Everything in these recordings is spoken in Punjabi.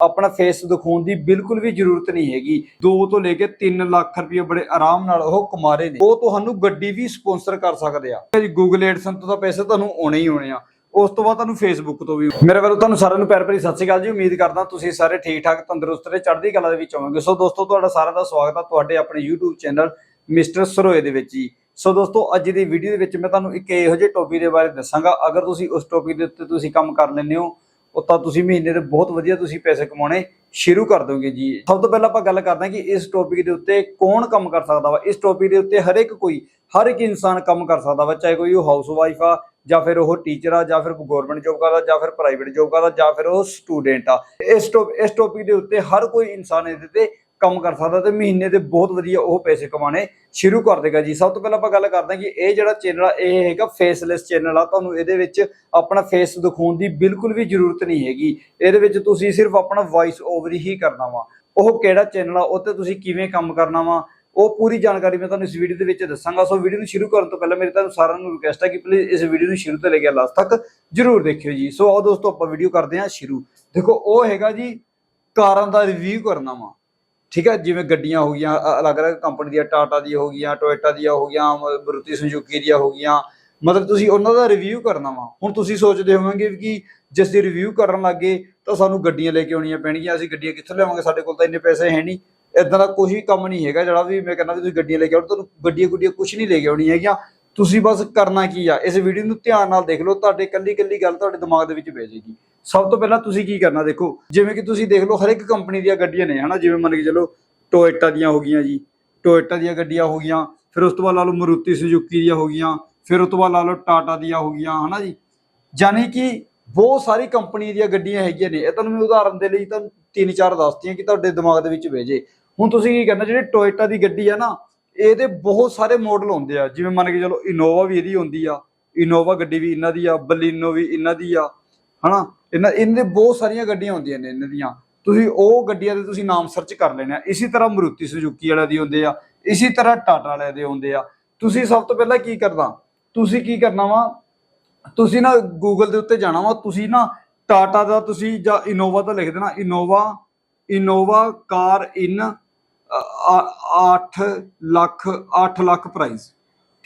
ਆਪਣਾ ਫੇਸ ਦਿਖਾਉਣ ਦੀ ਬਿਲਕੁਲ ਵੀ ਜ਼ਰੂਰਤ ਨਹੀਂ ਹੈਗੀ। 2 ਤੋਂ ਲੈ ਕੇ 3 ਲੱਖ ਰੁਪਏ ਬੜੇ ਆਰਾਮ ਨਾਲ ਉਹ ਕਮਾ ਰਹੇ ਨੇ। ਉਹ ਤੁਹਾਨੂੰ ਗੱਡੀ ਵੀ ਸਪਾਂਸਰ ਕਰ ਸਕਦੇ ਆ। ਜੀ ਗੂਗਲ ਐਡਸਨ ਤੋਂ ਤਾਂ ਪੈਸੇ ਤੁਹਾਨੂੰ ਆਉਣੇ ਹੀ ਆਉਣੇ ਆ। ਉਸ ਤੋਂ ਬਾਅਦ ਤੁਹਾਨੂੰ ਫੇਸਬੁੱਕ ਤੋਂ ਵੀ। ਮੇਰੇ ਵੱਲੋਂ ਤੁਹਾਨੂੰ ਸਾਰਿਆਂ ਨੂੰ ਪਿਆਰ ਭਰੀ ਸਤਿ ਸ਼੍ਰੀ ਅਕਾਲ ਜੀ। ਉਮੀਦ ਕਰਦਾ ਤੁਸੀਂ ਸਾਰੇ ਠੀਕ ਠਾਕ ਤੰਦਰੁਸਤ ਤੇ ਚੜ੍ਹਦੀ ਕਲਾ ਦੇ ਵਿੱਚ ਹੋਵੋਗੇ। ਸੋ ਦੋਸਤੋ, ਤੁਹਾਡਾ ਸਾਰਿਆਂ ਦਾ ਸਵਾਗਤ ਆ ਤੁਹਾਡੇ ਆਪਣੇ YouTube ਚੈਨਲ ਮਿਸਟਰ ਸਰੋਏ ਦੇ ਵਿੱਚ ਜੀ। ਸੋ ਦੋਸਤੋ, ਅੱਜ ਦੀ ਵੀਡੀਓ ਦੇ ਵਿੱਚ ਮੈਂ ਤੁਹਾਨੂੰ ਇੱਕ ਇਹੋ ਜਿਹੇ ਟੌਪਿਕ ਦੇ ਬਾਰੇ ਦੱਸਾਂਗਾ। ਅਗਰ ਤੁਸੀਂ ਉਸ ਟੌਪਿਕ ਦੇ ਉੱਤੇ ਤੁਸੀਂ ਕੰਮ ਕਰ ਲੈਂਦੇ ਹੋ ਉਹ ਤਾਂ ਤੁਸੀਂ ਮਹੀਨੇ ਦੇ ਬਹੁਤ ਵਧੀਆ ਤੁਸੀਂ ਪੈਸੇ ਕਮਾਉਣੇ ਸ਼ੁਰੂ ਕਰ ਦੋਗੇ ਜੀ। ਸਭ ਤੋਂ ਪਹਿਲਾਂ ਆਪਾਂ ਗੱਲ ਕਰਦੇ ਹਾਂ ਕਿ ਇਸ ਟੌਪਿਕ ਦੇ ਉੱਤੇ ਕੌਣ ਕੰਮ ਕਰ ਸਕਦਾ ਵਾ? ਇਸ ਟੌਪਿਕ ਦੇ ਉੱਤੇ ਹਰ ਇੱਕ ਕੋਈ, ਹਰ ਇੱਕ ਇਨਸਾਨ ਕੰਮ ਕਰ ਸਕਦਾ ਵਾ, ਚਾਹੇ ਕੋਈ ਉਹ ਹਾਊਸ ਵਾਈਫ ਆ, ਜਾਂ ਫਿਰ ਉਹ ਟੀਚਰ ਆ, ਜਾਂ ਫਿਰ ਗਵਰਨਮੈਂਟ ਜੋਬ ਕਰਦਾ, ਜਾਂ ਫਿਰ ਪ੍ਰਾਈਵੇਟ ਜੋਬ ਕਰਦਾ, ਜਾਂ ਫਿਰ ਉਹ ਸਟੂਡੈਂਟ ਆ। ਇਸ ਟੌਪ ਇਸ ਟੌਪਿਕ ਦੇ ਉੱਤੇ ਹਰ ਕੋਈ ਇਨਸਾਨ ਇਹਦੇ ਤੇ ਕੰਮ ਕਰ ਸਕਦਾ ਤੇ ਮਹੀਨੇ ਦੇ ਬਹੁਤ ਵਧੀਆ ਉਹ ਪੈਸੇ ਕਮਾਣੇ ਸ਼ੁਰੂ ਕਰ ਦੇਗਾ ਜੀ। ਸਭ ਤੋਂ ਪਹਿਲਾਂ ਆਪਾਂ ਗੱਲ ਕਰਦੇ ਹਾਂ ਕਿ ਇਹ ਜਿਹੜਾ ਚੈਨਲ ਆ, ਇਹ ਹੈਗਾ ਫੇਸਲੈਸ ਚੈਨਲ ਆ। ਤੁਹਾਨੂੰ ਇਹਦੇ ਵਿੱਚ ਆਪਣਾ ਫੇਸ ਦਿਖਾਉਣ ਦੀ ਬਿਲਕੁਲ ਵੀ ਜ਼ਰੂਰਤ ਨਹੀਂ ਹੈਗੀ। ਇਹਦੇ ਵਿੱਚ ਤੁਸੀਂ ਸਿਰਫ ਆਪਣਾ ਵੌਇਸ ਓਵਰ ਹੀ ਕਰਨਾ ਵਾ। ਉਹ ਕਿਹੜਾ ਚੈਨਲ ਆ ਉਹ ਤੇ ਤੁਸੀਂ ਕਿਵੇਂ ਕੰਮ ਕਰਨਾ ਵਾ, ਉਹ ਪੂਰੀ ਜਾਣਕਾਰੀ ਮੈਂ ਤੁਹਾਨੂੰ ਇਸ ਵੀਡੀਓ ਦੇ ਵਿੱਚ ਦੱਸਾਂਗਾ। ਸੋ ਵੀਡੀਓ ਨੂੰ ਸ਼ੁਰੂ ਕਰਨ ਤੋਂ ਪਹਿਲਾਂ ਮੇਰੀ ਤੁਹਾਨੂੰ ਸਾਰਿਆਂ ਨੂੰ ਰਿਕੁਐਸਟ ਹੈ ਕਿ ਪਲੀਜ਼ ਇਸ ਵੀਡੀਓ ਨੂੰ ਸ਼ੁਰੂ ਤੋਂ ਲੈ ਕੇ ਲਾਸਟ ਤੱਕ ਜਰੂਰ ਦੇਖਿਓ ਜੀ। ਸੋ ਆਓ ਦੋਸਤੋ ਆਪਾਂ ਵੀਡੀਓ ਕਰਦੇ ਹਾਂ ਸ਼ੁਰੂ। ਦੇਖੋ, ਉਹ ਹੈਗਾ ਜੀ ਕਾਰਾਂ ਦਾ ਰਿਵਿਊ ਕਰਨਾ ਵਾ। ਠੀਕ ਹੈ, ਜਿਵੇਂ ਗੱਡੀਆਂ ਹੋ ਗਈਆਂ ਅਲੱਗ-ਅਲੱਗ ਕੰਪਨੀ ਦੀਆਂ ਟਾਟਾ ਦੀਆਂ ਹੋ ਗਈਆਂ ਟੋਇਟਾ ਦੀਆਂ ਹੋ ਗਈਆਂ ਮਰੂਤੀ ਸੁਜ਼ੂਕੀ ਦੀਆਂ ਹੋ ਗਈਆਂ। ਮਤਲਬ ਤੁਸੀਂ ਉਹਨਾਂ ਦਾ ਰਿਵਿਊ ਕਰਨਾ ਵਾ। ਹੁਣ ਤੁਸੀਂ ਸੋਚਦੇ ਹੋਵੋਗੇ ਕਿ ਜਿਸ ਦੀ ਰਿਵਿਊ ਕਰਨ ਲੱਗੇ ਤਾਂ ਸਾਨੂੰ ਗੱਡੀਆਂ ਲੈ ਕੇ ਆਉਣੀਆਂ ਪੈਣਗੀਆਂ, ਅਸੀਂ ਗੱਡੀਆਂ ਕਿੱਥੋਂ ਲਿਆਵਾਂਗੇ? ਸਾਡੇ ਕੋਲ ਤਾਂ ਇੰਨੇ ਪੈਸੇ ਹੈ ਨਹੀਂ। ਇਦਾਂ ਦਾ ਕੋਈ ਵੀ ਕੰਮ ਨਹੀਂ ਹੈਗਾ ਜਿਹੜਾ ਵੀ ਮੈਂ ਕਹਿੰਦਾ ਵੀ ਤੁਸੀਂ ਗੱਡੀਆਂ ਲੈ ਕੇ ਆਓ, ਤੁਹਾਨੂੰ ਗੱਡੀਆਂ ਗੁੱਡੀਆਂ ਕੁਝ ਨਹੀਂ ਲੈ ਕੇ ਆਉਣੀ ਹੈਗੀਆਂ। ਤੁਸੀਂ ਬਸ ਕਰਨਾ ਕੀ ਆ? ਇਸ ਵੀਡੀਓ ਨੂੰ ਧਿਆਨ ਨਾਲ ਦੇਖ ਲਓ, ਤੁਹਾਡੇ ਕੱਲੀ ਕੱਲੀ ਗੱਲ ਤੁਹਾਡੇ ਦਿਮਾਗ ਦੇ ਵਿੱਚ ਪੈ ਜਾਏਗੀ। ਸਭ ਤੋਂ ਪਹਿਲਾਂ ਤੁਸੀਂ ਕੀ ਕਰਨਾ ਦੇਖੋ, ਜਿਵੇਂ ਕਿ ਤੁਸੀਂ ਦੇਖ ਲਓ ਹਰ ਇੱਕ ਕੰਪਨੀ ਦੀਆਂ ਗੱਡੀਆਂ ਨੇ, ਹਨਾ? ਜਿਵੇਂ ਮੰਨ ਕੇ ਚੱਲੋ ਟੋਇਟਾ ਦੀਆਂ ਹੋ ਗਈਆਂ ਜੀ ਟੋਇਟਾ ਦੀਆਂ ਗੱਡੀਆਂ ਹੋ ਗਈਆਂ, ਫਿਰ ਉਸ ਤੋਂ ਬਾਅਦ ਲਾ ਲਓ ਮਰੂਤੀ ਸੁਜ਼ੂਕੀ ਦੀਆਂ ਹੋ ਗਈਆਂ, ਫਿਰ ਉਸ ਤੋਂ ਬਾਅਦ ਲਾ ਲਓ ਟਾਟਾ ਦੀਆਂ ਹੋ ਗਈਆਂ, ਹਨਾ ਜੀ? ਯਾਨੀ ਕਿ ਬਹੁਤ ਸਾਰੀ ਕੰਪਨੀ ਦੀਆਂ ਗੱਡੀਆਂ ਹੈਗੀਆਂ ਨੇ। ਇਹ ਤੁਹਾਨੂੰ ਮੈਂ ਉਦਾਹਰਨ ਦੇ ਲਈ ਤਾਂ ਤਿੰਨ ਚਾਰ ਦੱਸਤੀਆਂ ਕਿ ਤੁਹਾਡੇ ਦਿਮਾਗ ਦੇ ਵਿੱਚ ਵੇਜੇ ਹੁਣ ਤੁਸੀਂ ਕੀ ਕਰਨਾ, ਜਿਹੜੀ ਟੋਇਟਾ ਦੀ ਗੱਡੀ ਆ ਨਾ, ਇਹਦੇ ਬਹੁਤ ਸਾਰੇ ਮਾਡਲ ਹੁੰਦੇ ਆ। ਜਿਵੇਂ ਮੰਨ ਕੇ ਚਲੋ ਇਨੋਵਾ ਵੀ ਇਹਦੀ ਹੁੰਦੀ ਆ ਇਨੋਵਾ ਗੱਡੀ ਵੀ ਇਹਨਾਂ ਦੀ ਆ ਬਲੀਨੋ ਵੀ ਇਹਨਾਂ ਦੀ ਆ। ਹਨਾ? ਇਹਨਾਂ ਇਹਨਾਂ ਦੇ ਬਹੁਤ ਸਾਰੀਆਂ ਗੱਡੀਆਂ ਹੁੰਦੀਆਂ ਨੇ ਇਹਨਾਂ ਦੀਆਂ। ਤੁਸੀਂ ਉਹ ਗੱਡੀਆਂ ਦੇ ਤੁਸੀਂ ਨਾਮ ਸਰਚ ਕਰ ਲੈਣੇ ਆ। ਇਸੇ ਤਰ੍ਹਾਂ ਮਰੂਤੀ ਸੁਜ਼ੂਕੀ ਵਾਲਿਆਂ ਦੀ ਹੁੰਦੇ ਆ। ਇਸੇ ਤਰ੍ਹਾਂ ਟਾਟਾ ਵਾਲਿਆਂ ਦੇ ਹੁੰਦੇ ਆ। ਤੁਸੀਂ ਸਭ ਤੋਂ ਪਹਿਲਾਂ ਕੀ ਕਰਨਾ? ਤੁਸੀਂ ਕੀ ਕਰਨਾ ਵਾ? ਤੁਸੀਂ ਨਾ ਗੂਗਲ ਦੇ ਉੱਤੇ ਜਾਣਾ ਵਾ। ਤੁਸੀਂ ਨਾ ਟਾਟਾ ਦਾ ਤੁਸੀਂ ਜਾਂ ਇਨੋਵਾ ਦਾ ਲਿਖ ਦੇਣਾ। Innova Innova car in 8 lakh 8 lakh price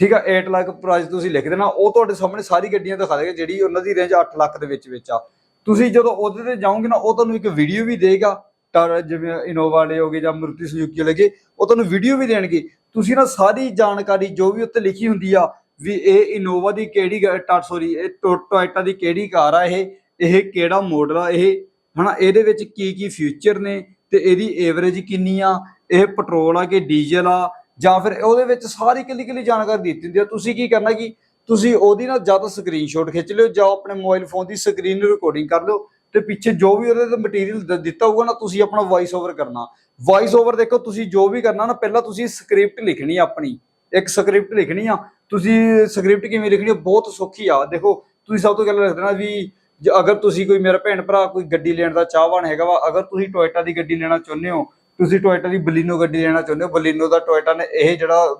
ਠੀਕ ਆ 8 ਲੱਖ ਪ੍ਰਾਈਸ ਤੁਸੀਂ ਲਿਖ ਦੇਣਾ, ਉਹ ਤੁਹਾਡੇ ਸਾਹਮਣੇ ਸਾਰੀ ਗੱਡੀਆਂ ਦਿਖਾ ਦੇਗਾ ਜਿਹੜੀ ਉਹਨਾਂ ਦੀ ਰੇਂਜ 8 ਲੱਖ ਦੇ ਵਿੱਚ ਵਿੱਚ ਆ। ਤੁਸੀਂ ਜਦੋਂ ਉਹਦੇ ਤੇ ਜਾਓਗੇ ਨਾ, ਉਹ ਤੁਹਾਨੂੰ ਇੱਕ ਵੀਡੀਓ ਵੀ ਦੇਗਾ ਟਾਟਾ ਜਿਵੇਂ ਇਨੋਵਾ ਵਾਲੇ ਹੋਗੇ ਜਾਂ ਮਰੂਤੀ ਸੁਜ਼ੂਕੀ ਵਾਲੇ ਗੇ ਉਹ ਤੁਹਾਨੂੰ ਵੀਡੀਓ ਵੀ ਦੇਣਗੇ। ਤੁਸੀਂ ਨਾ ਸਾਰੀ ਜਾਣਕਾਰੀ, ਜੋ ਵੀ ਉੱਤੇ ਲਿਖੀ ਹੁੰਦੀ ਆ, ਵੀ ਇਹ ਇਨੋਵਾ ਦੀ ਕਿਹੜੀ ਟਾਟਾ ਸੋਰੀ ਇਹ ਟੋ- ਟੋਇਟਾ ਦੀ ਕਿਹੜੀ ਕਾਰ ਆ ਇਹ ਇਹ ਕਿਹੜਾ ਮਾਡਲ ਆ ਇਹ, ਹਨਾ, ਇਹਦੇ ਵਿੱਚ ਕੀ ਕੀ ਫਿਊਚਰ ਨੇ, ਤੇ ਇਹਦੀ ਐਵਰੇਜ ਕਿੰਨੀ ਆ, ਇਹ ਪੈਟਰੋਲ ਆ ਕਿ ਡੀਜ਼ਲ ਆ ਜਾਂ ਫਿਰ ਉਹਦੇ ਵਿੱਚ ਸਾਰੀ ਕਿੱਲੀ ਕੱਲੀ ਜਾਣਕਾਰੀ ਦਿੱਤੀ ਹੁੰਦੀ ਆ। ਤੁਸੀਂ ਕੀ ਕਰਨਾ ਕਿ ਤੁਸੀਂ ਉਹਦੀ ਨਾ ਜਾਂ ਤਾਂ ਸਕਰੀਨਸ਼ਾਟ ਖਿੱਚ ਲਿਓ ਜਾਂ ਆਪਣੇ ਮੋਬਾਈਲ ਫੋਨ ਦੀ ਸਕਰੀਨ ਰਿਕਾਰਡਿੰਗ ਕਰ ਲਿਓ ਤੇ ਪਿੱਛੇ ਜੋ ਵੀ ਉਹਦੇ ਤੇ ਮਟੀਰੀਅਲ ਦਿੱਤਾ ਹੋਊਗਾ ਨਾ, ਤੁਸੀਂ ਆਪਣਾ ਵੌਇਸ ਓਵਰ ਕਰਨਾ। ਵੌਇਸ ਓਵਰ ਦੇਖੋ, ਤੁਸੀਂ ਜੋ ਵੀ ਕਰਨਾ ਨਾ, ਪਹਿਲਾਂ ਤੁਸੀਂ ਸਕ੍ਰਿਪਟ ਲਿਖਣੀ ਆ ਆਪਣੀ। ਇੱਕ ਸਕ੍ਰਿਪਟ ਲਿਖਣੀ ਆ। ਤੁਸੀਂ ਸਕ੍ਰਿਪਟ ਕਿਵੇਂ ਲਿਖਣੀ ਆ, ਬਹੁਤ ਸੌਖੀ ਆ। ਦੇਖੋ, ਤੁਸੀਂ ਸਭ ਤੋਂ ਪਹਿਲਾਂ ਲਿਖ ਦੇਣਾ ਵੀ ਅਗਰ ਤੁਸੀਂ ਕੋਈ ਮੇਰਾ ਭੈਣ ਭਰਾ ਕੋਈ ਗੱਡੀ ਲੈਣ ਦਾ ਚਾਹਵਾਨ ਹੈਗਾ ਵਾ, ਅਗਰ ਤੁਸੀਂ ਟੋਇਟਾ ਦੀ ਗੱਡੀ ਲੈਣਾ ਚਾਹੁੰਦੇ ਹੋ ਤੁਸੀਂ ਟੋਇਟਾ ਦੀ ਬਲੀਨੋ ਗੱਡੀ ਲੈਣਾ ਚਾਹੁੰਦੇ ਹੋ, ਬਲੀਨੋ ਦਾ ਟੋਇਟਾ ਨੇ ਇਹ ਜਿਹੜਾ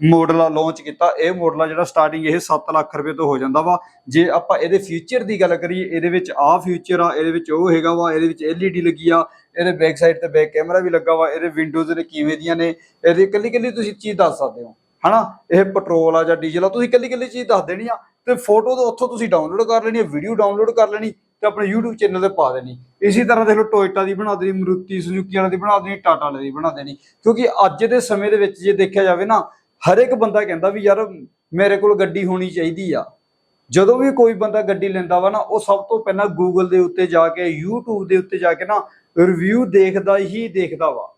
ਮਾਡਲ ਆ ਲਾਂਚ ਕੀਤਾ, ਇਹ ਮਾਡਲ ਆ ਜਿਹੜਾ ਸਟਾਰਟਿੰਗ ਇਹ 7 ਲੱਖ ਰੁਪਏ ਤੋਂ ਹੋ ਜਾਂਦਾ ਵਾ। ਜੇ ਆਪਾਂ ਇਹਦੇ ਫਿਊਚਰ ਦੀ ਗੱਲ ਕਰੀਏ, ਇਹਦੇ ਵਿੱਚ ਆਹ ਫਿਊਚਰ ਆ, ਇਹਦੇ ਵਿੱਚ ਉਹ ਹੈਗਾ ਵਾ, ਇਹਦੇ ਵਿੱਚ LED ਲੱਗੀ ਆ, ਇਹਦੇ ਬੈਕ ਸਾਈਡ ਤੇ ਬੈਕ ਕੈਮਰਾ ਵੀ ਲੱਗਾ ਵਾ, ਇਹਦੇ ਵਿੰਡੋਜ਼ ਨੇ ਕਿਵੇਂ ਦੀਆਂ ਨੇ, ਇਹਦੀ ਇਕੱਲੀ ਇਕੱਲੀ ਤੁਸੀਂ ਚੀਜ਼ ਦੱਸ ਸਕਦੇ ਹੋ, ਹਨਾ? ਇਹ ਪੈਟਰੋਲ ਆ ਜਾਂ ਡੀਜ਼ਲ ਆ, ਤੁਸੀਂ ਇਕੱਲੀ ਇਕੱਲੀ ਚੀਜ਼ ਦੱਸ ਦੇਣੀ ਆ, ਤੇ ਫੋਟੋ ਤਾਂ ਉੱਥੋਂ ਤੁਸੀਂ ਡਾਊਨਲੋਡ ਕਰ ਲੈਣੀ ਹੈ ਵੀਡੀਓ ਡਾਊਨਲੋਡ ਕਰ ਲੈਣੀ ਤੇ ਆਪਣੇ YouTube ਚੈਨਲ ਤੇ ਪਾ ਦੇਣੀ। ਇਸੇ ਤਰ੍ਹਾਂ ਦੇਖ ਲਓ ਟੋਇਟਾ ਦੀ ਬਣਾ ਦੇਣੀ ਮਰੂਤੀ ਸੁਜ਼ੂਕੀ ਵਾਲੇ ਦੀ ਬਣਾ ਦੇਣੀ ਟਾਟਾ ਵਾਲੇ ਦੀ ਬਣਾ ਦੇਣੀ। ਕਿਉਂਕਿ ਅੱਜ ਦੇ ਸਮੇਂ ਦੇ ਵਿੱਚ ਜੇ ਦੇਖਿਆ ਜਾਵੇ ਨਾ, ਹਰ ਇੱਕ ਬੰਦਾ ਕਹਿੰਦਾ ਵੀ ਯਾਰ, ਮੇਰੇ ਕੋਲ ਗੱਡੀ ਹੋਣੀ ਚਾਹੀਦੀ ਆ। ਜਦੋਂ ਵੀ ਕੋਈ ਬੰਦਾ ਗੱਡੀ ਲੈਂਦਾ ਵਾ ਨਾ, ਉਹ ਸਭ ਤੋਂ ਪਹਿਲਾਂ Google ਦੇ ਉੱਤੇ ਜਾ ਕੇ, YouTube ਦੇ ਉੱਤੇ ਜਾ ਕੇ ਨਾ ਰਿਵਿਊ ਦੇਖਦਾ ਹੀ ਦੇਖਦਾ ਵਾ।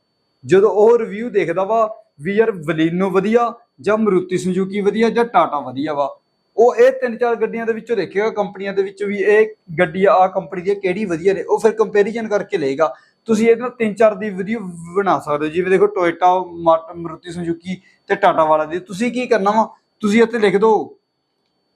ਜਦੋਂ ਉਹ ਰਿਵਿਊ ਦੇਖਦਾ ਵਾ ਵੀ ਯਾਰ ਬਲੀਨੋ ਵਧੀਆ ਜਾਂ ਮਰੂਤੀ ਸੁਜ਼ੂਕੀ ਵਧੀਆ ਜਾਂ ਟਾਟਾ ਵਧੀਆ ਵਾ ਉਹ ਇਹ ਤਿੰਨ ਚਾਰ ਗੱਡੀਆਂ ਦੇ ਵਿੱਚੋਂ ਦੇਖੇਗਾ, ਕੰਪਨੀਆਂ ਦੇ ਵਿੱਚ ਵੀ ਇਹ ਗੱਡੀ ਆ ਕੰਪਨੀ ਦੀ ਕਿਹੜੀ ਵਧੀਆ ਨੇ, ਉਹ ਫਿਰ ਕੰਪੈਰੀਜ਼ਨ ਕਰਕੇ ਲਏਗਾ। ਤੁਸੀਂ ਇਹਦੇ ਨਾਲ ਤਿੰਨ ਚਾਰ ਦੀ ਵੀਡੀਓ ਬਣਾ ਸਕਦੇ ਹੋ, ਜਿਵੇਂ ਦੇਖੋ ਟੋਇਟਾ ਮਰੂਤੀ ਸੁਜ਼ੂਕੀ ਤੇ ਟਾਟਾ ਵਾਲਾ ਦੀ। ਤੁਸੀਂ ਕੀ ਕਰਨਾ ਵਾ, ਤੁਸੀਂ ਇੱਥੇ ਲਿਖ ਦਿਓ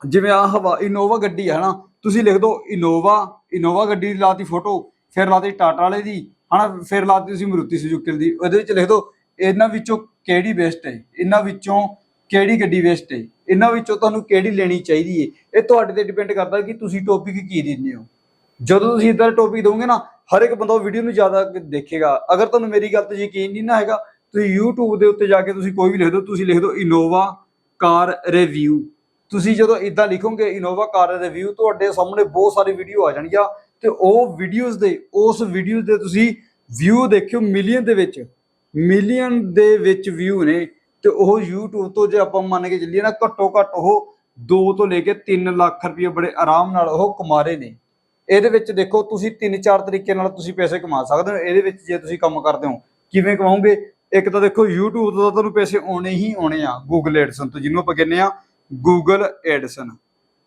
ਜਿਵੇਂ ਆ ਹਵਾ ਇਨੋਵਾ ਗੱਡੀ ਹੈ ਨਾ ਤੁਸੀਂ ਲਿਖ ਦਿਓ ਇਨੋਵਾ ਇਨੋਵਾ ਗੱਡੀ ਦੀ ਲਾਤੀ ਫੋਟੋ ਫਿਰ ਲਾਤੀ ਟਾਟਾ ਵਾਲੇ ਦੀ, ਹਨਾ? ਫਿਰ ਲਾਤੀ ਤੁਸੀਂ ਮਰੂਤੀ ਸੁਜ਼ੂਕੀ ਦੀ। ਉਹਦੇ ਵਿੱਚ ਲਿਖ ਦਿਓ ਇਹਨਾਂ ਵਿੱਚੋਂ ਕਿਹੜੀ ਬੈਸਟ ਹੈ? ਇਹਨਾਂ ਵਿੱਚੋਂ ਕਿਹੜੀ ਗੱਡੀ ਬੈਸਟ ਹੈ? ਇਹਨਾਂ ਵਿੱਚੋਂ ਤੁਹਾਨੂੰ ਕਿਹੜੀ ਲੈਣੀ ਚਾਹੀਦੀ ਹੈ ਇਹ ਤੁਹਾਡੇ ਤੇ ਡਿਪੈਂਡ ਕਰਦਾ ਕਿ ਤੁਸੀਂ ਟੌਪਿਕ ਕੀ ਦਿੰਦੇ ਹੋ। ਜਦੋਂ ਤੁਸੀਂ ਇਦਾਂ ਦਾ ਟੌਪਿਕ ਦੋਗੇ ਨਾ, ਹਰ ਇੱਕ ਬੰਦਾ ਉਹ ਵੀਡੀਓ ਨੂੰ ਜ਼ਿਆਦਾ ਦੇਖੇਗਾ। ਅਗਰ ਤੁਹਾਨੂੰ ਮੇਰੀ ਗੱਲ ਤੇ ਯਕੀਨ ਨਹੀਂ ਨਾ ਹੈਗਾ, ਤੁਸੀਂ YouTube ਦੇ ਉੱਤੇ ਜਾ ਕੇ ਤੁਸੀਂ ਕੋਈ ਵੀ ਲਿਖ ਦਿਓ, ਤੁਸੀਂ ਲਿਖ ਦਿਓ ਇਨੋਵਾ ਕਾਰ ਰਿਵਿਊ ਤੁਸੀਂ ਜਦੋਂ ਇਦਾਂ ਲਿਖੋਗੇ ਇਨੋਵਾ ਕਾਰ ਰਿਵਿਊ ਤੁਹਾਡੇ ਸਾਹਮਣੇ ਬਹੁਤ ਸਾਰੀ ਵੀਡੀਓ ਆ ਜਾਣਗੀਆਂ ਤੇ ਉਹ ਵੀਡੀਓਜ਼ ਦੇ, ਉਸ ਵੀਡੀਓਜ਼ ਦੇ ਤੁਸੀਂ ਵਿਊ ਦੇਖਿਓ ਮਿਲੀਅਨ ਦੇ ਵਿੱਚ। ਮਿਲੀਅਨ ਦੇ ਵਿੱਚ ਵਿਊ ਨੇ। ਤੇ ਉਹ YouTube ਤੋਂ ਜੇ ਆਪਾਂ ਮੰਨ ਕੇ ਚੱਲੀਏ ਨਾ ਘੱਟੋ ਘੱਟ ਉਹ 2 ਤੋਂ ਲੈ ਕੇ 3 ਲੱਖ ਰੁਪਏ ਬੜੇ ਆਰਾਮ ਨਾਲ ਉਹ ਕਮਾ ਰਹੇ ਨੇ। ਇਹਦੇ ਵਿੱਚ ਦੇਖੋ ਤੁਸੀਂ ਤਿੰਨ ਚਾਰ ਤਰੀਕੇ ਨਾਲ ਤੁਸੀਂ ਪੈਸੇ ਕਮਾ ਸਕਦੇ ਹੋ। ਇਹਦੇ ਵਿੱਚ ਜੇ ਤੁਸੀਂ ਕੰਮ ਕਰਦੇ ਹੋ, ਕਿਵੇਂ ਕਮਾਉਂਗੇ ਇੱਕ ਤਾਂ ਦੇਖੋ YouTube ਤੋਂ ਤਾਂ ਤੁਹਾਨੂੰ ਪੈਸੇ ਆਉਣੇ ਹੀ ਆਉਣੇ ਆ, Google AdSense ਤੋਂ, ਜਿਹਨੂੰ ਆਪਾਂ ਕਹਿੰਦੇ ਆ Google AdSense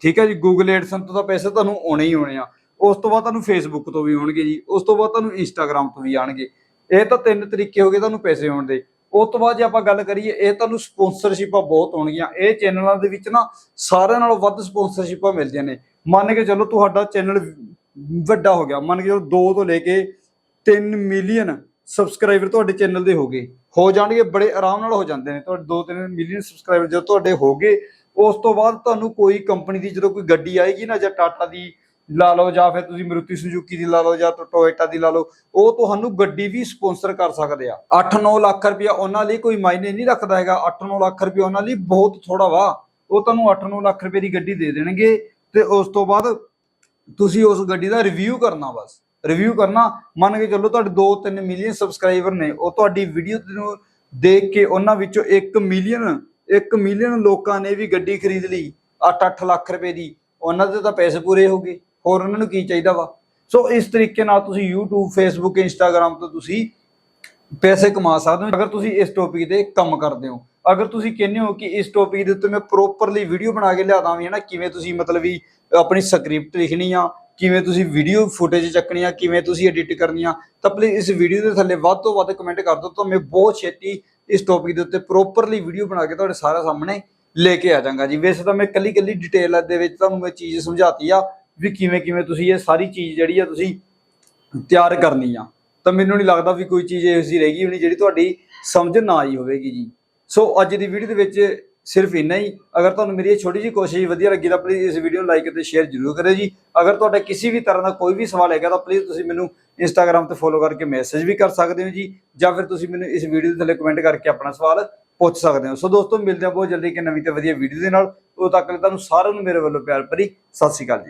ਠੀਕ ਹੈ ਜੀ, Google AdSense ਤੋਂ ਤਾਂ ਪੈਸੇ ਤੁਹਾਨੂੰ ਆਉਣੇ ਹੀ ਆਉਣੇ ਆ। ਉਸ ਤੋਂ ਬਾਅਦ ਤੁਹਾਨੂੰ Facebook ਤੋਂ ਵੀ ਆਉਣਗੇ ਜੀ, ਉਸ ਤੋਂ ਬਾਅਦ ਤੁਹਾਨੂੰ Instagram ਤੋਂ ਵੀ ਆਣਗੇ ਇਹ ਤਾਂ ਤਿੰਨ ਤਰੀਕੇ ਹੋ ਗਏ ਤੁਹਾਨੂੰ ਪੈਸੇ ਆਉਣ ਦੇ। ਉਸ ਤੋਂ ਬਾਅਦ ਜੇ ਆਪਾਂ ਗੱਲ ਕਰੀਏ, ਇਹ ਤੁਹਾਨੂੰ ਸਪਾਂਸਰਸ਼ਿਪਾਂ ਬਹੁਤ ਆਉਣਗੀਆਂ ਇਹ ਚੈਨਲਾਂ ਦੇ ਵਿੱਚ ਨਾ ਸਾਰਿਆਂ ਨਾਲੋਂ ਵੱਧ ਸਪਾਂਸਰਸ਼ਿਪਾਂ ਮਿਲਦੀਆਂ ਨੇ। ਮੰਨ ਕੇ ਚੱਲੋ ਤੁਹਾਡਾ ਚੈਨਲ ਵੱਡਾ ਹੋ ਗਿਆ। ਮੰਨ ਕੇ ਚੱਲੋ 2 ਤੋਂ ਲੈ ਕੇ 3 ਮਿਲੀਅਨ ਸਬਸਕ੍ਰਾਈਬਰ ਤੁਹਾਡੇ ਚੈਨਲ ਦੇ ਹੋ ਗਏ। ਹੋ ਜਾਣਗੇ, ਬੜੇ ਆਰਾਮ ਨਾਲ ਹੋ ਜਾਂਦੇ ਨੇ। ਤੁਹਾਡੇ 2-3 ਮਿਲੀਅਨ ਸਬਸਕ੍ਰਾਈਬਰ ਜਦੋਂ ਤੁਹਾਡੇ ਹੋ ਗਏ, ਉਸ ਤੋਂ ਬਾਅਦ ਤੁਹਾਨੂੰ ਕੋਈ ਕੰਪਨੀ ਦੀ ਜਦੋਂ ਕੋਈ ਗੱਡੀ ਆਏਗੀ ਨਾ ਜਾਂ ਟਾਟਾ ਦੀ ਲਾ ਲਓ ਜਾਂ ਫਿਰ ਤੁਸੀਂ ਮਰੂਤੀ ਸੁਜ਼ੂਕੀ ਦੀ ਲਾ ਲਓ ਜਾਂ ਟੋਇਟਾ ਦੀ ਲਾ ਲਓ, ਉਹ ਤੁਹਾਨੂੰ ਗੱਡੀ ਵੀ ਸਪਾਂਸਰ ਕਰ ਸਕਦੇ ਆ। 8-9 ਲੱਖ ਰੁਪਇਆ ਉਹਨਾਂ ਲਈ ਕੋਈ ਮਾਇਨੇ ਨਹੀਂ ਰੱਖਦਾ ਹੈਗਾ। 8-9 ਲੱਖ ਰੁਪਇਆ ਉਹਨਾਂ ਲਈ ਬਹੁਤ ਥੋੜਾ ਵਾ। ਉਹ ਤੁਹਾਨੂੰ 8-9 ਲੱਖ ਰੁਪਏ ਦੀ ਗੱਡੀ ਦੇ ਦੇਣਗੇ ਤੇ ਉਸ ਤੋਂ ਬਾਅਦ ਤੁਸੀਂ ਉਸ ਗੱਡੀ ਦਾ ਰਿਵਿਊ ਕਰਨਾ ਬਸ। ਰਿਵਿਊ ਕਰਨਾ, ਮੰਨ ਕੇ ਚੱਲੋ ਤੁਹਾਡੇ 2-3 ਮਿਲੀਅਨ ਸਬਸਕ੍ਰਾਈਬਰ ਨੇ, ਉਹ ਤੁਹਾਡੀ ਵੀਡੀਓ ਨੂੰ ਦੇਖ ਕੇ ਉਹਨਾਂ ਵਿੱਚੋਂ 1 ਮਿਲੀਅਨ 1 ਮਿਲੀਅਨ ਲੋਕਾਂ ਨੇ ਵੀ ਗੱਡੀ ਖਰੀਦ ਲਈ 8-8 ਲੱਖ ਰੁਪਏ ਦੀ। ਉਹਨਾਂ ਦੇ ਤਾਂ ਪੈਸੇ ਪੂਰੇ ਹੋ ਗਏ। ਹੋਰ ਉਹਨਾਂ ਨੂੰ ਕੀ ਚਾਹੀਦਾ ਵਾ? ਸੋ ਇਸ ਤਰੀਕੇ ਨਾਲ ਤੁਸੀਂ YouTube, Facebook, Instagram ਤੋਂ ਤੁਸੀਂ ਪੈਸੇ ਕਮਾ ਸਕਦੇ ਹੋ। ਅਗਰ ਤੁਸੀਂ ਇਸ ਟੌਪਿਕ ਤੇ ਕੰਮ ਕਰਦੇ ਹੋ। ਅਗਰ ਤੁਸੀਂ ਕਹਿੰਦੇ ਹੋ ਕਿ ਇਸ ਟੌਪਿਕ ਦੇ ਉੱਤੇ ਮੈਂ ਪ੍ਰੋਪਰਲੀ ਵੀਡੀਓ ਬਣਾ ਕੇ ਲਿਆਦਾ ਵੀ ਹੈ ਨਾ, ਕਿਵੇਂ ਤੁਸੀਂ ਮਤਲਬ ਵੀ ਆਪਣੀ ਸਕ੍ਰਿਪਟ ਲਿਖਣੀ ਆ, ਕਿਵੇਂ ਤੁਸੀਂ ਵੀਡੀਓ ਫੁਟੇਜ ਚੱਕਣੀ ਆ, ਕਿਵੇਂ ਤੁਸੀਂ ਐਡਿਟ ਕਰਨੀ ਆ, ਤਾਂ ਪਲੀਜ਼ ਇਸ ਵੀਡੀਓ ਦੇ ਥੱਲੇ ਵੱਧ ਤੋਂ ਵੱਧ ਕਮੈਂਟ ਕਰ ਦਿਓ ਤਾਂ ਮੈਂ ਬਹੁਤ ਛੇਤੀ ਇਸ ਟੌਪਿਕ ਦੇ ਉੱਤੇ ਪ੍ਰੋਪਰਲੀ ਵੀਡੀਓ ਬਣਾ ਕੇ ਤੁਹਾਡੇ ਸਾਰਾ ਸਾਹਮਣੇ ਲੈ ਕੇ ਆ ਜਾਵਾਂਗਾ ਜੀ। ਵੈਸੇ ਤਾਂ ਮੈਂ ਕੱਲੀ ਕੱਲੀ ਡਿਟੇਲ ਦੇ ਵਿੱਚ ਤੁਹਾਨੂੰ ਮੈਂ ਚੀਜ਼ ਸਮਝਾਤੀ ਆ। ਵੀ ਕਿਵੇਂ ਕਿਵੇਂ ਤੁਸੀਂ ਇਹ ਸਾਰੀ ਚੀਜ਼ ਜਿਹੜੀ ਆ ਤੁਸੀਂ ਤਿਆਰ ਕਰਨੀ ਆ। ਤਾਂ ਮੈਨੂੰ ਨਹੀਂ ਲੱਗਦਾ ਵੀ ਕੋਈ ਚੀਜ਼ ਐਸੀ ਰਹਿ ਗਈ ਹੋਣੀ ਜਿਹੜੀ ਤੁਹਾਡੀ ਸਮਝ ਨਾ ਆਈ ਹੋਵੇਗੀ ਜੀ। ਸੋ ਅੱਜ ਦੀ ਵੀਡੀਓ ਦੇ ਵਿੱਚ ਸਿਰਫ ਇੰਨਾ ਹੀ। ਅਗਰ ਤੁਹਾਨੂੰ ਮੇਰੀ ਇਹ ਛੋਟੀ ਜਿਹੀ ਕੋਸ਼ਿਸ਼ ਵਧੀਆ ਲੱਗੀ ਤਾਂ ਪਲੀਜ਼ ਇਸ ਵੀਡੀਓ ਨੂੰ ਲਾਈਕ ਅਤੇ ਸ਼ੇਅਰ ਜ਼ਰੂਰ ਕਰਿਓ ਜੀ। ਅਗਰ ਤੁਹਾਡਾ ਕਿਸੇ ਵੀ ਤਰ੍ਹਾਂ ਦਾ ਕੋਈ ਵੀ ਸਵਾਲ ਹੈਗਾ ਤਾਂ ਪਲੀਜ਼ ਤੁਸੀਂ ਮੈਨੂੰ ਇੰਸਟਾਗ੍ਰam ਤੇ ਫੋਲੋ ਕਰਕੇ ਮੈਸੇਜ ਵੀ ਕਰ ਸਕਦੇ ਹੋ ਜੀ। ਜਾਂ ਫਿਰ ਤੁਸੀਂ ਮੈਨੂੰ ਇਸ ਵੀਡੀਓ ਦੇ ਥੱਲੇ ਕਮੈਂਟ ਕਰਕੇ ਆਪਣਾ ਸਵਾਲ ਪੁੱਛ ਸਕਦੇ ਹੋ। ਸੋ ਦੋਸਤੋ, ਮਿਲਦੇ ਹਾਂ ਬਹੁਤ ਜਲਦੀ ਇੱਕ ਨਵੀਂ ਤੇ ਵਧੀਆ ਵੀਡੀਓ ਦੇ ਨਾਲ। ਉਦੋਂ ਤੱਕ ਲਈ ਤੁਹਾਨੂੰ ਸਾਰਿਆਂ ਨੂੰ ਮੇਰੇ ਵੱਲੋਂ ਪਿਆਰ ਭਰੀ ਸਤਿ ਸ਼੍ਰੀ ਅਕਾਲ ਜੀ।